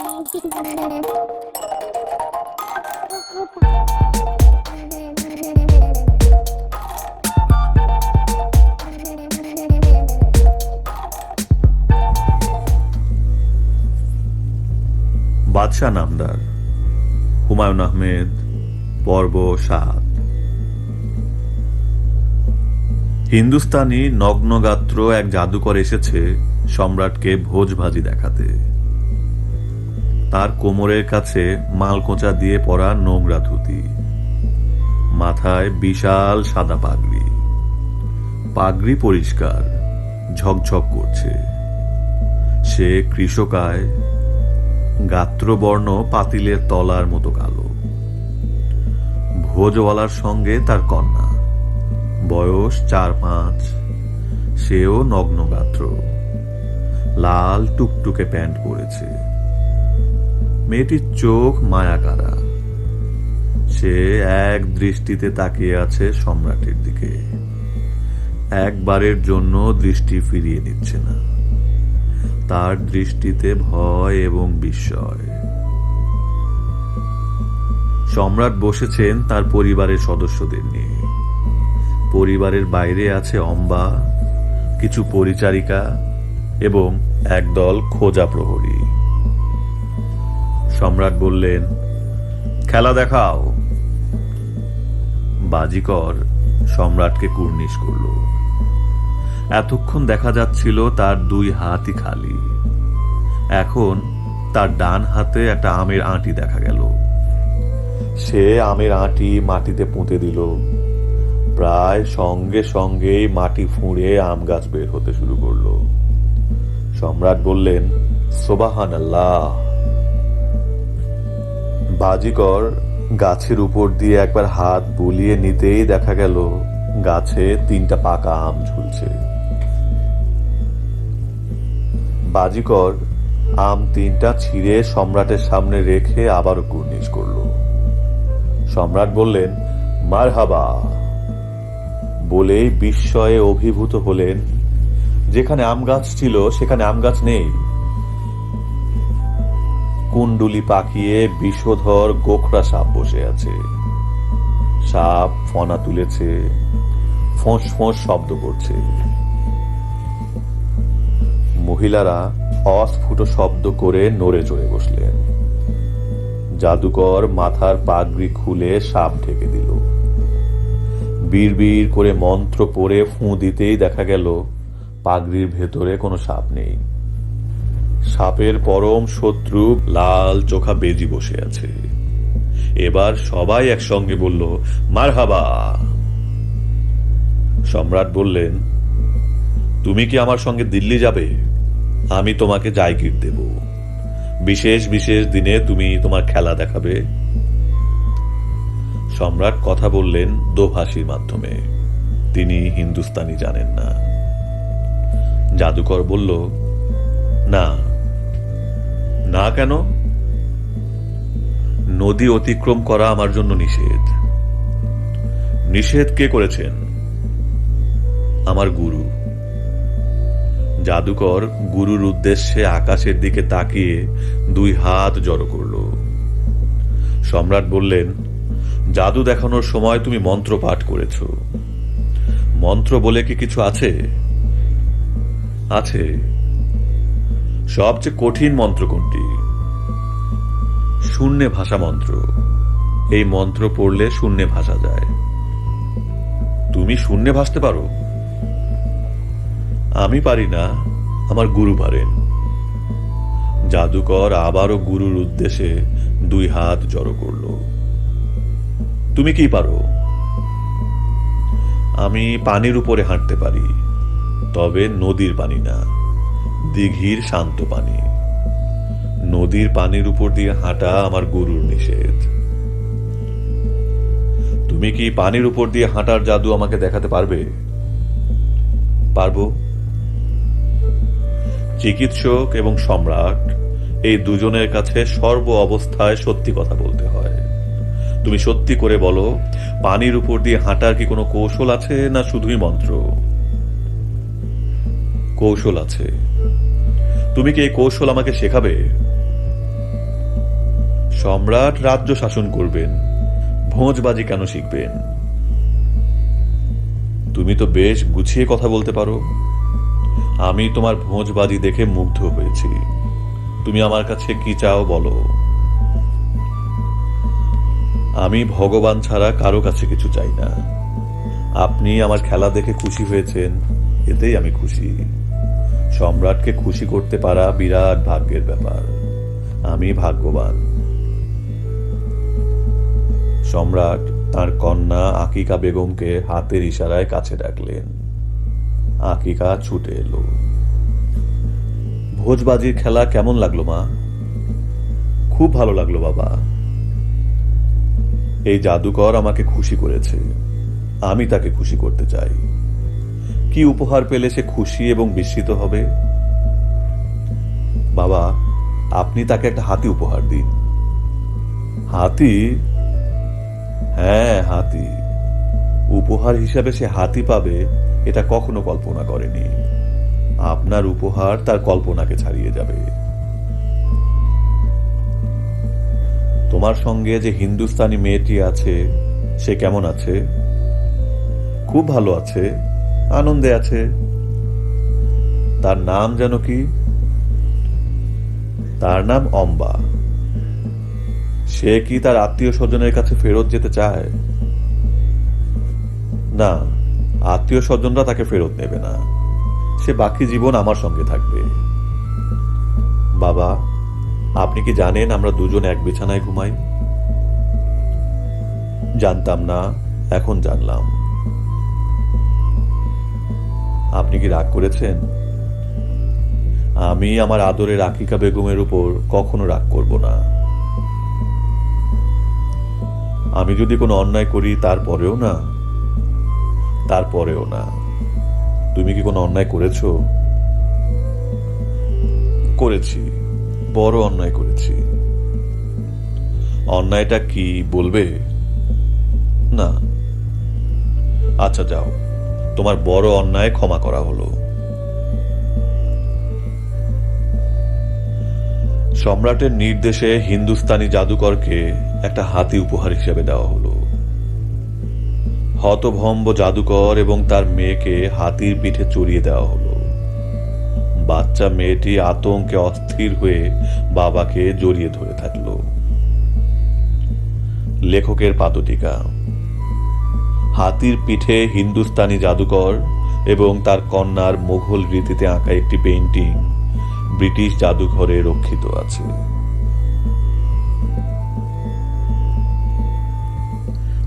বাদশাহ নামদার হুমায়ুন আহমেদ পর্ব সাত। হিন্দুস্তানি নগ্নগাত্র এক জাদুকর এসেছে সম্রাটকে ভোজভাজি দেখাতে। তার কোমরের কাছে মালকোঁচা দিয়ে পরা নোংরা ধুতি। মাথায় বিশাল সাদা পাগড়ি। পাগড়ি পরিষ্কার, ঝকঝক করছে। সে কৃষকায় গাত্রবর্ণ পাতিলের তলার মতো কালো। ভোজওয়ালার সঙ্গে তার কন্যা। বয়স চার পাঁচ সেও নগ্ন গাত্র লাল টুকটুকে প্যান্ট পরেছে। মেয়েটির চোখ মায়াকারা সে এক দৃষ্টিতে তাকিয়ে আছে সম্রাটের দিকে। একবারের জন্য দৃষ্টি ফিরিয়ে নিচ্ছে না। তার দৃষ্টিতে ভয় এবং বিস্ময়। সম্রাট বসেছেন তার পরিবারের সদস্যদের নিয়ে। পরিবারের বাইরে আছে অম্বা, কিছু পরিচারিকা এবং একদল খোঁজা প্রহরী। সম্রাট বললেন, খেলা দেখাও। বাজিকর সম্রাটকে কুর্নিশ করল। এতক্ষণ দেখা যাচ্ছিল তার দুই হাতই খালি। এখন তার ডান হাতে একটা আমের আঁটি দেখা গেল। সে আমের আঁটি মাটিতে পুঁতে দিল। প্রায় সঙ্গে সঙ্গেই মাটি ফুঁড়ে আম গাছ বের হতে শুরু করল। সম্রাট বললেন সোবাহান আল্লাহ বাজিকর গাছের উপর দিয়ে একবার হাত বুলিয়ে নিতেই দেখা গেল গাছে তিনটা পাকা আম ঝুলছে। বাজিকর আম তিনটা ছিঁড়ে সম্রাটের সামনে রেখে আবারও কুর্নিশ করল। সম্রাট বললেন মার হাবা বলেই বিস্ময়ে অভিভূত হলেন। যেখানে আম গাছ ছিল, সেখানে আম গাছ নেই। কুণ্ডুলি পাকিয়ে বিষধর গোখরা সাপ বসে আছে। সাপ ফনা তুলেছে, ফোঁস ফোঁস শব্দ করছে। মহিলারা অস্ফুট শব্দ করে নড়ে চড়ে বসলেন। জাদুকর মাথার পাগড়ি খুলে সাপ ঢেকে দিল। বীর করে মন্ত্র পড়ে ফুঁ দিতেই দেখা গেল পাগড়ির ভেতরে কোনো সাপ নেই। সাপের পরম শত্রু লাল চোখা বেজি বসে আছে। এবার সবাই একসঙ্গে বলল, মারহাবা। সম্রাট বললেন, তুমি কি আমার সঙ্গে দিল্লি যাবে? আমি তোমাকে জায়গির দেব। বিশেষ বিশেষ দিনে তুমি তোমার খেলা দেখাবে। সম্রাট কথা বললেন দোভাষীর মাধ্যমে। তিনি হিন্দুস্তানি জানেন না। জাদুকর বলল, না না কেন? নদী অতিক্রম করা আমার জন্য নিষেধ। নিষেধ কে করেছেন? আমার গুরু। জাদুকর গুরুর উদ্দেশ্যে আকাশের দিকে তাকিয়ে দুই হাত জড়ো করল। সম্রাট বললেন, জাদু দেখানোর সময় তুমি মন্ত্র পাঠ করেছ। মন্ত্র বলে কি কিছু আছে? আছে। সবচেয়ে কঠিন মন্ত্র কোনটি? শূন্যে ভাষা মন্ত্র। এই মন্ত্র পড়লে শূন্যে ভাষা যায়। তুমি শূন্যে ভাসতে পারো? আমি পারি না, আমার গুরু পারেন। জাদুকর আবারও গুরুর উদ্দেশ্যে দুই হাত জড়ো করল। তুমি কি পারো? আমি পানির উপরে হাঁটতে পারি, তবে নদীর পানি না। দিঘির শান্ত পানি। নদীর পানির উপর দিয়ে হাঁটা আমার গুরুর নিষেধ। তুমি কি পানির উপর দিয়ে হাঁটার জাদু আমাকে দেখাতে পারবে? পারব। চিকিৎসক এবং সম্রাট, এই দুজনের কাছে সর্ব অবস্থায় সত্যি কথা বলতে হয়। তুমি সত্যি করে বলো, পানির উপর দিয়ে হাঁটার কি কোনো কৌশল আছে না শুধুই মন্ত্র? কৌশল আছে। তুমি কি এই কৌশল আমাকে শেখাবে? সম্রাট রাজ্য শাসন করবেন, ভোজবাজি কেন শিখবেন? তুমি তো বেশ গুছিয়ে কথা বলতে পারো। আমি তোমার ভোজবাজি দেখে মুগ্ধ হয়েছি। তুমি আমার কাছে কি চাও বলো? আমি ভগবান ছাড়া কারও কাছে কিছু চাই না। আপনি আমার খেলা দেখে খুশি হয়েছেন, এতেই আমি খুশি। সম্রাটকে খুশি করতে পারা বিরাট ভাগ্যের ব্যাপার। আমি ভাগ্যবান। সম্রাট তার কন্যা আকিকা বেগমকে হাতের ইশারায় কাছে ডাকলেন। আকিকা ছুটে এলো। ভোজবাজির খেলা কেমন লাগল মা? খুব ভালো লাগল বাবা। এই জাদুকর আমাকে খুশি করেছে। আমি তাকে খুশি করতে চাই। কি উপহার পেলে সে খুশি এবং বিস্মিত হবে? বাবা, আপনি তাকে একটা হাতি উপহার দিন। হাতি? হ্যাঁ হাতি। উপহার হিসাবে সে হাতি পাবে, এটা কখনো কল্পনা করেনি। আপনার উপহার তার কল্পনাকে ছাড়িয়ে যাবে। তোমার সঙ্গে যে হিন্দুস্তানি মেয়েটি আছে, সে কেমন আছে? খুব ভালো আছে। আনন্দে আছে। তার নাম যেন কি? তার নাম অম্বা। সে কি তার আত্মীয় স্বজনের কাছে ফেরত যেতে চায়? না আত্মীয় স্বজনরা তাকে ফেরত নেবে না। সে বাকি জীবন আমার সঙ্গে থাকবে। বাবা, আপনি কি জানেন আমরা দুজন এক বিছানায় ঘুমাই? জানতাম না, এখন জানলাম। আপনি কি রাগ করেছেন? আমি আমার আদরের আকিকা বেগমের উপর কখনো রাগ করব না। আমি যদি কোনো অন্যায় করি, তারপরেও না। তারপরেও না। তুমি কি কোনো অন্যায় করেছ? করেছি। বড় অন্যায় করেছি। অন্যায়টা কি বলবে? না। আচ্ছা যাও। তোমার বড় অন্যায় ক্ষমা করা হলো। সম্রাটের নির্দেশে হিন্দুস্তানি জাদুকরকে একটা হাতি উপহার হিসেবে দেওয়া হলো। হতভম্ব জাদুকর এবং তার মেয়েকে হাতির পিঠে চড়িয়ে দেওয়া হলো। বাচ্চা মেয়েটি আতঙ্কে অস্থির হয়ে বাবাকে জড়িয়ে ধরে থাকল। লেখকের পাদটিকা। হাতির পিঠে হিন্দুস্তানি জাদুকর এবং তার কন্যার মোঘল রীতিতে আঁকা একটি পেইন্টিং ব্রিটিশ জাদুঘরে রক্ষিত আছে।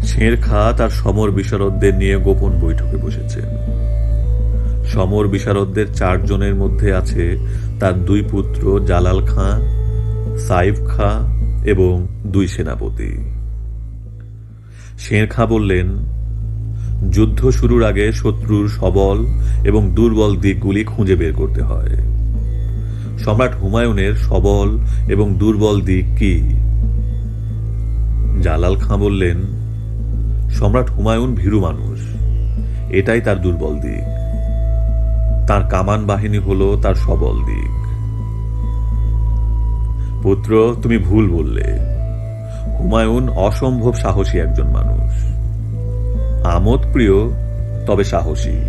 শের খা তার সমর বিশারদদের নিয়ে গোপন বৈঠকে বসেছেন। সমর বিশারদদের চারজনের মধ্যে আছে তার দুই পুত্র জালাল খাঁ সাইফ খাঁ এবং দুই সেনাপতি। শের খাঁ বললেন যুদ্ধ শুরুর আগে শত্রুর সবল এবং দুর্বল দিকগুলি খুঁজে বের করতে হয়। সম্রাট হুমায়ুনের সবল এবং দুর্বল দিক কি? জালাল খাঁ বললেন, সম্রাট হুমায়ুন ভীরু মানুষ, এটাই তার দুর্বল দিক। তার কামান বাহিনী হলো তার সবল দিক। পুত্র, তুমি ভুল বললে। হুমায়ুন অসম্ভব সাহসী একজন মানুষ। আমোদ প্রিয়, তবে সাহসী।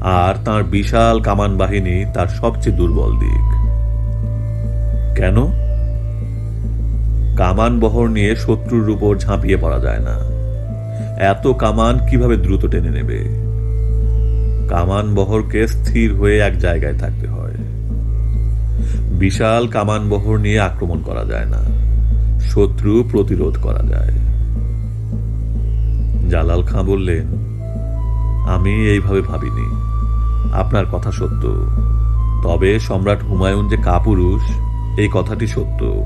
আর তার বিশাল কামান বাহিনী তার সবচেয়ে দুর্বল দিক। কেন? কামান বহর নিয়ে শত্রুর উপর ঝাঁপিয়ে পড়া যায় না। এত কামান কীভাবে দ্রুত টেনে নেবে? কামান বহরকে স্থির হয়ে এক জায়গায় থাকতে হয়। বিশাল কামান বহর নিয়ে আক্রমণ করা যায় না। শত্রু প্রতিরোধ করা যায়। জালাল খাঁ বললেন আমি এইভাবে ভাবিনি। আপনার কথা সত্য। তবে সম্রাট হুমায়ুন যে কাপুরুষ, এই কথাটি সত্য।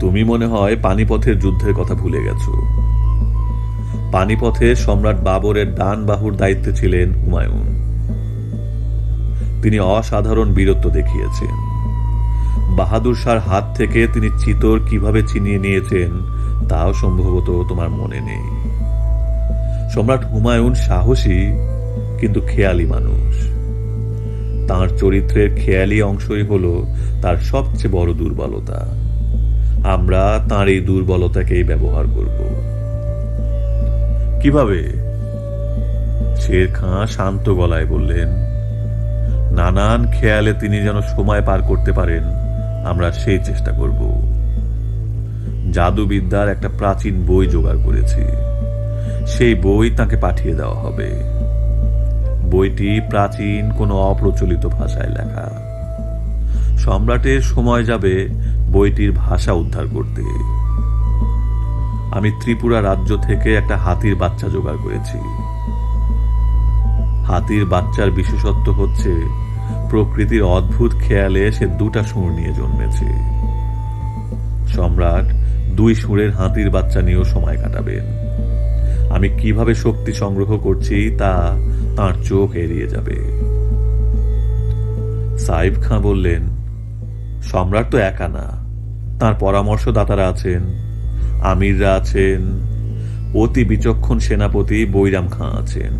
তুমি মনে হয় পানিপথের যুদ্ধের কথা ভুলে গেছো। পানিপথে সম্রাট বাবরের ডান বাহুর দায়িত্বে ছিলেন হুমায়ুন। তিনি অসাধারণ বীরত্ব দেখিয়েছেন। বাহাদুর শাহর হাত থেকে তিনি চিতর কীভাবে চিনিয়ে নিয়েছেন তাও সম্ভবত তোমার মনে নেই। সম্রাট হুমায়ুন সাহসী, কিন্তু খেয়ালি মানুষ। তার চরিত্রের খেয়ালি অংশই হলো তার সবচেয়ে বড় দুর্বলতা। আমরা তার এই দুর্বলতাকেই ব্যবহার করব। কীভাবে? শের খাঁ শান্ত গলায় বললেন, নানান খেয়ালে তিনি যেন সময় পার করতে পারেন, আমরা সেই চেষ্টা করব। জাদুবিদ্যার একটা প্রাচীন বই জোগাড় করেছি। সেই বই তাকে পাঠিয়ে দেওয়া হবে। বইটি প্রাচীন কোনো অপ্রচলিত ভাষায় লেখা। সম্রাটের সময় যাবে বইটির ভাষা উদ্ধার করতে। আমি ত্রিপুরা রাজ্য থেকে একটা হাতির বাচ্চা জোগাড় করেছি। হাতির বাচ্চার বিশেষত্ব হচ্ছে প্রকৃতির অদ্ভুত খেয়ালে সে দুটা সুর নিয়ে জন্মেছে। সম্রাট দুই সুরের হাতির বাচ্চা নিয়েও সময় কাটাবেন আমি কীভাবে শক্তি সংগ্রহ করছি তা তার চোখ এড়িয়ে যাবে। সাইব খাঁ বললেন, সম্রাট তো একা না। তার পরামর্শদাতারা আছেন, আমিররা আছেন, অতি বিচক্ষণ সেনাপতি বৈরাম খাঁ আছেন।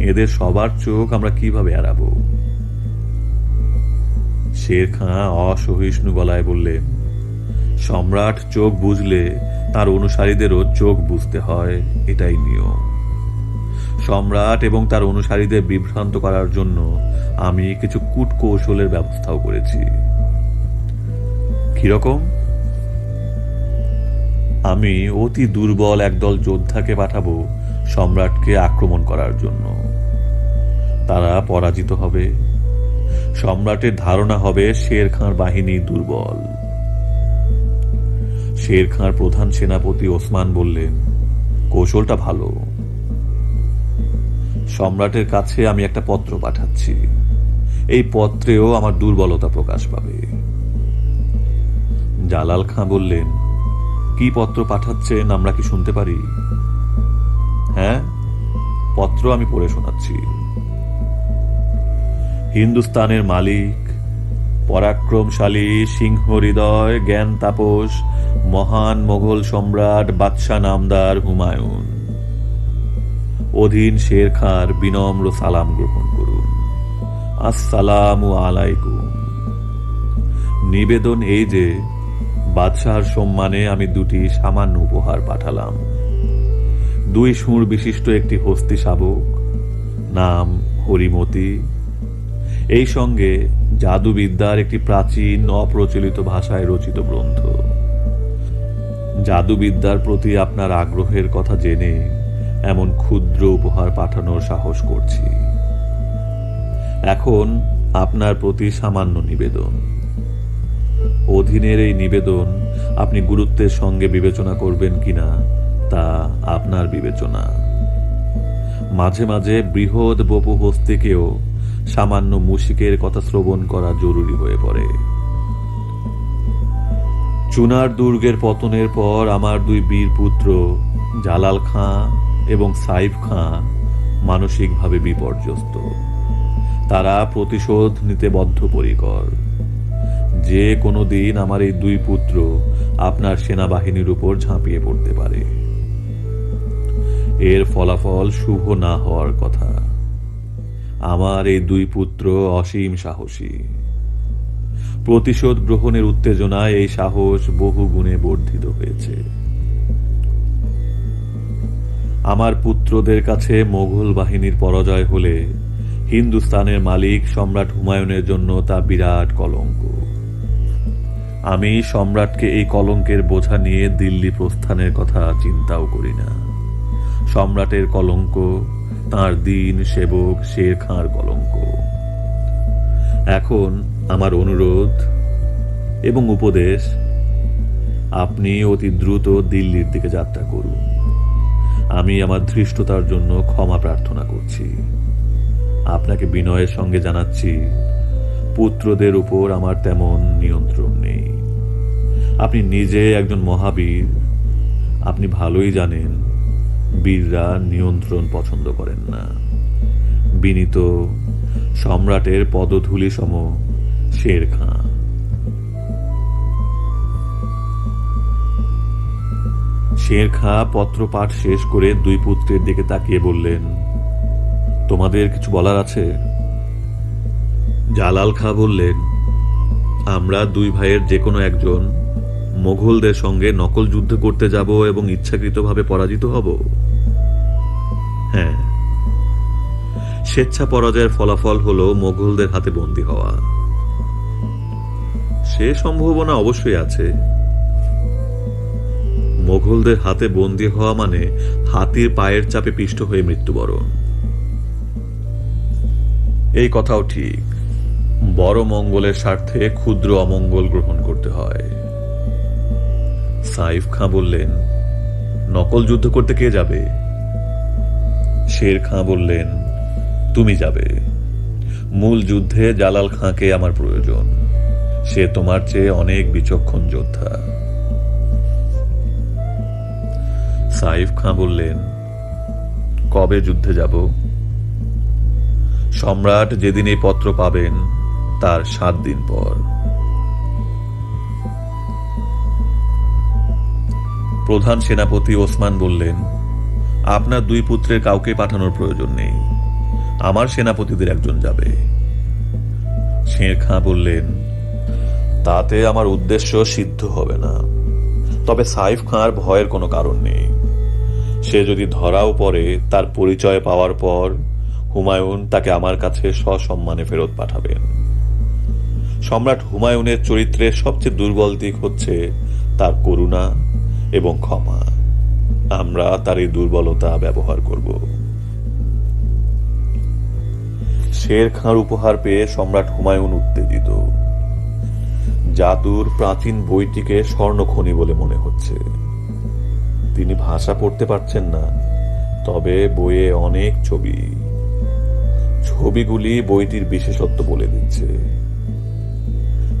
এদের সবার চোখ আমরা কীভাবে এড়াব? শের খাঁ অসহিষ্ণু গলায় বললেন সম্রাট চোখ বুঝলে তার অনুসারীদেরও চোখ বুঝতে হয়, এটাই নিয়ম। সম্রাট এবং তার অনুসারীদের বিভ্রান্ত করার জন্য আমি কিছু কূট কৌশলের ব্যবস্থাও করেছি। কীরকম? আমি অতি দুর্বল একদল যোদ্ধাকে পাঠাবো সম্রাটকে আক্রমণ করার জন্য। তারা পরাজিত হবে। সম্রাটের ধারণা হবে শের খাঁর বাহিনী দুর্বল। শের খাঁর প্রধান সেনাপতি ওসমান বললেন, কৌশলটা ভালো। সম্রাটের কাছে আমি একটা পত্র পাঠাচ্ছি। এই পত্রেও আমার দুর্বলতা প্রকাশ পাবে। জালাল খাঁ বললেন, কি পত্র পাঠাচ্ছেন আমরা কি শুনতে পারি? হ্যাঁ পত্র আমি পড়ে শোনাচ্ছি। হিন্দুস্তানের মালিক পরাক্রমশালী সিংহ হৃদয় জ্ঞান তাপস, মহান মোগল সম্রাট বাদশাহ নামদার হুমায়ুন। অধীন শের খাঁর বিনম্র সালাম গ্রহণ করুন। আসসালামু আলাইকুম। নিবেদন এই যে, বাদশাহর সম্মানে আমি দুটি সামান্য উপহার পাঠালাম। দুই সুর বিশিষ্ট একটি হস্তি শাবক, নাম হরিমতি এই সঙ্গে জাদুবিদ্যার একটি প্রাচীন অপ্রচলিত ভাষায় রচিত গ্রন্থ। জাদুবিদ্যার প্রতি আপনার আগ্রহের কথা জেনে এমন ক্ষুদ্র উপহার পাঠানোর সাহস করছি। এখন আপনার প্রতি সামান্য নিবেদন। অধীনের এই নিবেদন আপনি গুরুত্বের সঙ্গে বিবেচনা করবেন কিনা তা আপনার বিবেচনা। মাঝে মাঝে বৃহৎ বপু হস্তিকেও সামান্য মুশিকের কথা শ্রবণ করা জরুরি হয়ে পড়ে। চুনার দুর্গের পতনের পর আমার দুই বীর পুত্র, জালাল খাঁ এবং সাইফ খাঁ, মানসিকভাবে বিপর্যস্ত। তারা প্রতিশোধ নিতে বদ্ধপরিকর। যে কোনো দিন আমার এই দুই পুত্র আপনার সেনাবাহিনীর উপর ঝাঁপিয়ে পড়তে পারে। এর ফলাফল শুভ না হওয়ার কথা। আমার এই দুই পুত্র অসীম সাহসী। প্রতিশোধ গ্রহণের উত্তেজনায় এই সাহস বহু গুণে বর্ধিত হয়েছে। আমার পুত্রদের কাছে মোগল বাহিনীর পরাজয় হলে হিন্দুস্তানের মালিক সম্রাট হুমায়ুনের জন্য তা বিরাট কলঙ্ক। আমি সম্রাটকে এই কলঙ্কের বোঝা নিয়ে দিল্লি প্রস্থানের কথা চিন্তাও করি না। সম্রাটের কলঙ্ক তার দিন সেবক শের খাঁর কলঙ্ক। এখন আমার অনুরোধ এবং উপদেশ, আপনি অতি দ্রুত দিল্লির দিকে যাত্রা করুন। আমি আমার ধৃষ্টতার জন্য ক্ষমা প্রার্থনা করছি। আপনাকে বিনয়ের সঙ্গে জানাচ্ছি, পুত্রদের উপর আমার তেমন নিয়ন্ত্রণ নেই। আপনি নিজে একজন মহাবীর, আপনি ভালোই জানেন বীররা নিয়ন্ত্রণ পছন্দ করেন না। বিনীত সম্রাটের পদধূলি সম শের খাঁ। শের খাঁ পত্র পাঠ শেষ করে দুই পুত্রের দিকে তাকিয়ে বললেন, তোমাদের কিছু বলার আছে? জালাল খাঁ বললেন, আমরা দুই ভাইয়ের যে কোনো একজন মোঘলদের সঙ্গে নকল যুদ্ধ করতে যাব এবং ইচ্ছাকৃতভাবে পরাজিত হব? হ্যাঁ। স্বেচ্ছা পরাজয়ের ফলাফল হল মোঘলদের হাতে বন্দী হওয়া। সে সম্ভাবনা অবশ্যই আছে। মোঘলদের হাতে বন্দী হওয়া মানে হাতির পায়ের চাপে পিষ্ট হয়ে মৃত্যুবরণ। এই কথাও ঠিক। বড় মঙ্গলের স্বার্থে ক্ষুদ্র অমঙ্গল গ্রহণ করতে হয়। সাইফ খাঁ বললেন, নকল যুদ্ধ করতে কে যাবে? শের খাঁ বললেন, তুমি যাবে। মূল যুদ্ধে জালাল খাঁকে আমার প্রয়োজন। সে তোমার চেয়ে অনেক বিচক্ষণ যোদ্ধা। সাইফ খাঁ বললেন, কবে যুদ্ধে যাব? সম্রাট যেদিন এই পত্র পাবেন, তার সাত দিন পর। প্রধান সেনাপতি ওসমান বললেন, আপনার দুই পুত্রের কাউকে পাঠানোর প্রয়োজন নেই। আমার সেনাপতিদের একজন যাবে। শের খাঁ বললেন, তাতে আমার উদ্দেশ্য সিদ্ধ হবে না। তবে সাইফ খাঁর ভয়ের কোনো কারণ নেই। সে যদি ধরাও পড়ে, তার পরিচয় পাওয়ার পর হুমায়ুন তাকে আমার কাছে সসম্মানে ফেরত পাঠাবেন। সম্রাট হুমায়ুনের চরিত্রের সবচেয়ে দুর্বল দিক হচ্ছে তার করুণা এবং ক্ষমা। আমরা তার এই দুর্বলতা ব্যবহার করব। শের খাঁর উপহার পেয়ে সম্রাট হুমায়ুন উত্তেজিত। জাদুর প্রাচীন বইটিকে স্বর্ণখনি বলে মনে হচ্ছে। তিনি ভাষা পড়তে পারছেন না, তবে বইয়ে অনেক ছবি। ছবিগুলি বইটির বিশেষত্ব বলে দিচ্ছে।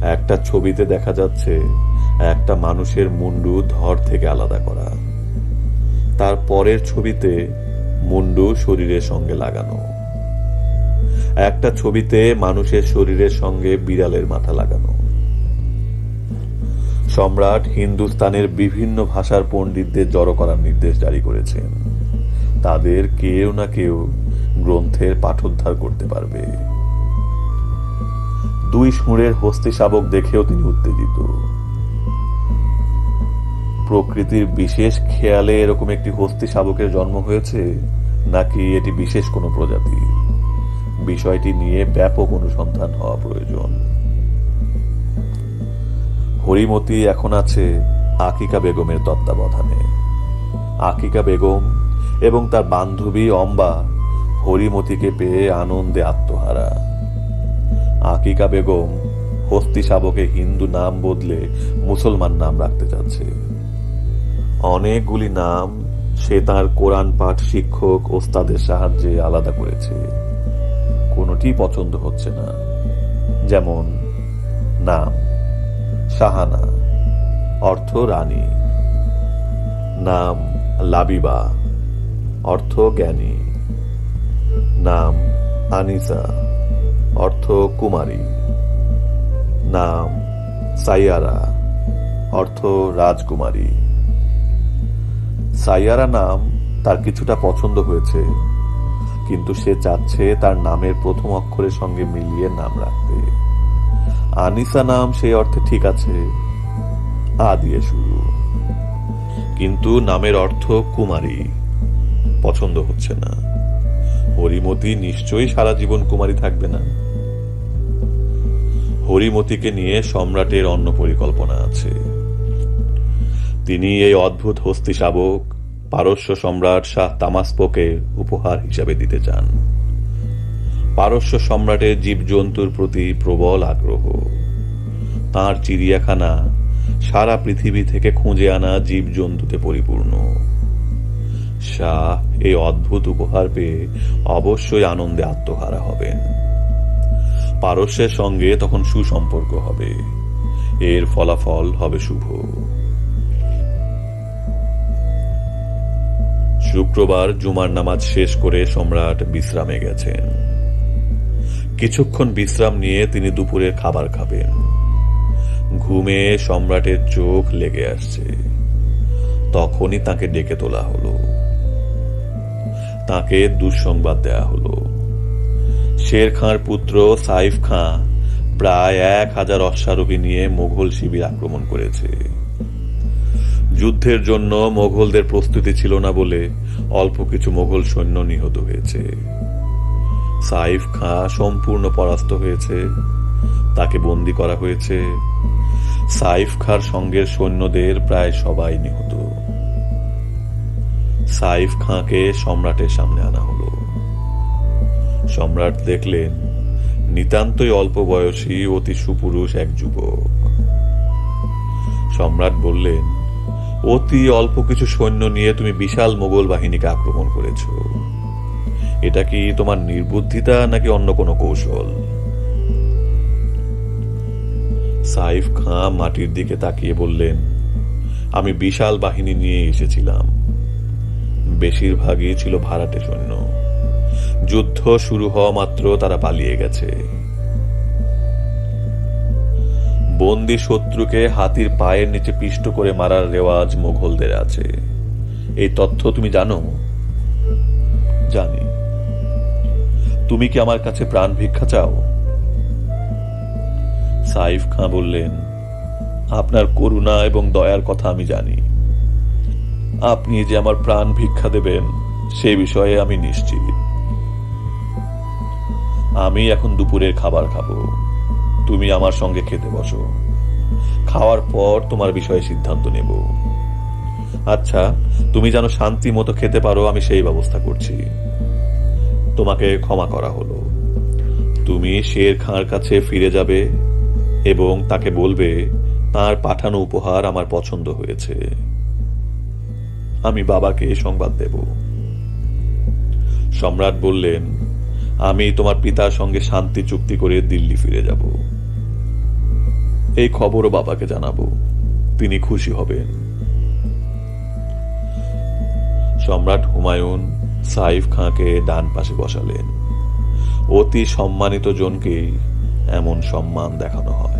একটা ছবিতে দেখা যাচ্ছে একটা মানুষের মুন্ডু ধর থেকে আলাদা করা। তার পরের ছবিতে মুন্ডু শরীরের সঙ্গে লাগানো। একটা ছবিতে মানুষের শরীরের সঙ্গে বিড়ালের মাথা লাগানো। সম্রাট হিন্দুস্তানের বিভিন্ন ভাষার পণ্ডিতদের জড়ো করার নির্দেশ জারি করেছেন। তাদের কেউ না কেউ গ্রন্থের পাঠোদ্ধার করতে পারবে। দুই সুরের হস্তি শাবক দেখেও তিনি উত্তেজিত। প্রকৃতির বিশেষ খেয়ালে এরকম একটি হস্তি শাবকের জন্ম হয়েছে, নাকি এটি বিশেষ কোনো প্রজাতি? বিষয়টি নিয়ে ব্যাপক অনুসন্ধান হওয়া প্রয়োজন। হরিমতি এখন আছে আকিকা বেগমের তত্ত্বাবধানে। আকিকা বেগম এবং তার বান্ধবী অম্বা হরিমতিকে পেয়ে আনন্দে আত্মহারা। আকিকা বেগম হস্তি শাবকে হিন্দু নাম বদলে মুসলমান নাম রাখতে চাচ্ছে অনেকগুলি নাম সে তার কোরআন পাঠ শিক্ষক ওস্তাদের সাহায্যে আলাদা করেছে। কোনোটি পছন্দ হচ্ছে না। যেমন নাম, শাহানা, অর্থ রানী, নাম লাবিবা, অর্থ জ্ঞানী, নাম আনিসা, অর্থ কুমারী, নাম সাইয়ারা, অর্থ রাজকুমারী। সাইয়ারা নাম তার কিছুটা পছন্দ হয়েছে, কিন্তু সে চাচ্ছে তার নামের প্রথম অক্ষরের সঙ্গে মিলিয়ে নাম রাখতে। আনিসা নাম সেই অর্থে ঠিক আছে, আ দিয়ে শুরু। কিন্তু নামের অর্থ কুমারী, পছন্দ হচ্ছে না। হরিমতি নিশ্চয়ই সারা জীবন কুমারী থাকবে না। হরিমতিকে নিয়ে সম্রাটের অন্য পরিকল্পনা আছে। তিনি এই অদ্ভুত হস্তি শাবক পারস্য সম্রাট শাহ তামাস্পকে উপহার হিসাবে দিতে চান। পারস্য সম্রাটের জীবজন্তুর প্রতি প্রবল আগ্রহ। তার চিড়িয়াখানা সারা পৃথিবী থেকে খুঁজে আনা জীবজন্তুতে পরিপূর্ণ। শাহ এই অদ্ভুত উপহার পেয়ে অবশ্যই আনন্দে আত্মহারা হবেন। পারস্যের সঙ্গে তখন সুসম্পর্ক হবে। এর ফলাফল হবে শুভ। শুক্রবার জুমার নামাজ শেষ করে সম্রাট বিশ্রামে গেছেন। কিছুক্ষণ বিশ্রাম নিয়ে তিনি দুপুরের খাবার খাবেন। ঘুমে সম্রাটের চোখ লেগে আসছে। তখনই তাকে ডেকে তোলা হলো। তাকে দুঃসংবাদ দেয়া হলো। শের খাঁর পুত্র সাইফ খাঁ প্রায় এক হাজার অশ্বারোহী নিয়ে মোগল শিবির আক্রমণ করেছে। যুদ্ধের জন্য মোগলদের প্রস্তুতি ছিল না বলে অল্প কিছু মোগল সৈন্য নিহত হয়েছে। সাইফ খাঁ সম্পূর্ণ পরাস্ত হয়েছে। তাকে বন্দি করা হয়েছে। সাইফ খাঁর সঙ্গের সৈন্যদের প্রায় সবাই নিহত। সাইফ খাঁকে সম্রাটের সামনে আনা হলো। সম্রাট দেখলেন, নিতান্তই অল্প বয়সী অতি সুপুরুষ এক যুবক। সম্রাট বললেন অতি অল্প কিছু সৈন্য নিয়ে তুমি বিশাল মোগল বাহিনীকে আক্রমণ করেছ। এটা কি তোমার নির্বুদ্ধিতা নাকি অন্য কোনো কৌশল? সাইফ খাঁ মাটির দিকে তাকিয়ে বললেন, আমি বিশাল বাহিনী নিয়ে এসেছিলাম। বেশিরভাগই ছিল ভাড়াটে সৈন্য। যুদ্ধ শুরু হওয়া মাত্র তারা পালিয়ে গেছে। বন্দি শত্রুকে হাতির পায়ের নিচে পিষ্ট করে মারার রেওয়াজ মোঘলদের আছে। এই তথ্য তুমি জানো? জানি। তুমি কি আমার কাছে প্রাণ ভিক্ষা চাও? সাইফ খাঁ বললেন, আপনার করুণা এবং দয়ার কথা আমি জানি। আপনি যে আমার প্রাণ ভিক্ষা দেবেন, সে বিষয়ে আমি নিশ্চিত। আমি এখন দুপুরের খাবার খাব। তুমি আমার সঙ্গে খেতে বসো। খাওয়ার পর তোমার বিষয়ে সিদ্ধান্ত নেব। আচ্ছা তুমি যেন শান্তি মতো খেতে পারো, আমি সেই ব্যবস্থা করছি। তোমাকে ক্ষমা করা হলো। তুমি শের খাঁর কাছে ফিরে যাবে এবং তাকে বলবে, তার পাঠানো উপহার আমার পছন্দ হয়েছে। আমি বাবাকে সংবাদ দেব। সম্রাট বললেন, আমি তোমার পিতার সঙ্গে শান্তি চুক্তি করে দিল্লি ফিরে যাব। এই খবরও বাবাকে জানাব। তিনি খুশি হবেন। সম্রাট হুমায়ুন সাইফ খাঁকে ডান পাশে বসালেন। অতি সম্মানিত জনকেই এমন সম্মান দেখানো হয়।